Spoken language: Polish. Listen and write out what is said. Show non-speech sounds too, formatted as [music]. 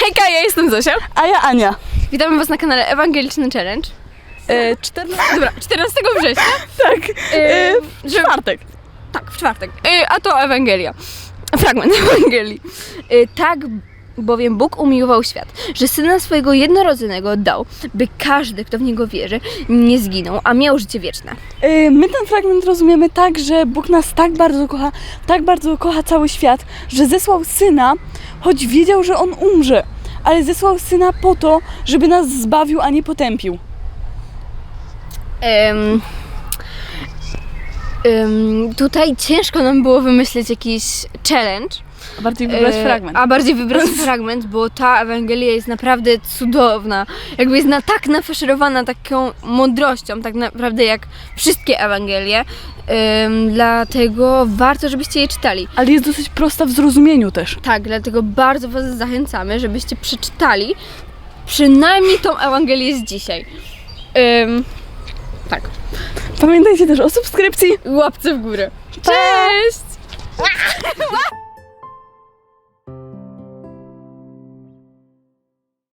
Hejka, ja jestem Zosia. A ja Ania. Witamy Was na kanale Ewangeliczny Challenge. E, 14... Dobra, 14 września. Tak. E, że- czwartek. Tak, w czwartek. Y, A to Ewangelia. Fragment Ewangelii. Y, Tak bowiem Bóg umiłował świat, że Syna swojego jednorodzonego dał, by każdy, kto w Niego wierzy, nie zginął, a miał życie wieczne. E, my ten fragment rozumiemy tak, że Bóg nas tak bardzo kocha, tak bardzo kocha cały świat, że zesłał Syna, choć wiedział, że On umrze. Ale zesłał Syna po to, żeby nas zbawił, a nie potępił. Tutaj ciężko nam było wymyśleć jakiś challenge. A bardziej wybrać E, fragment. A bardziej wybrać [laughs] fragment, bo ta Ewangelia jest naprawdę cudowna. Jakby jest na, tak nafaszerowana taką mądrością, tak naprawdę jak wszystkie Ewangelie. Dlatego warto, żebyście je czytali. Ale jest dosyć prosta w zrozumieniu też. Tak, dlatego bardzo Was zachęcamy, żebyście przeczytali przynajmniej tą Ewangelię z dzisiaj. Tak. Pamiętajcie też o subskrypcji. Łapce w górę. Cześć! [laughs]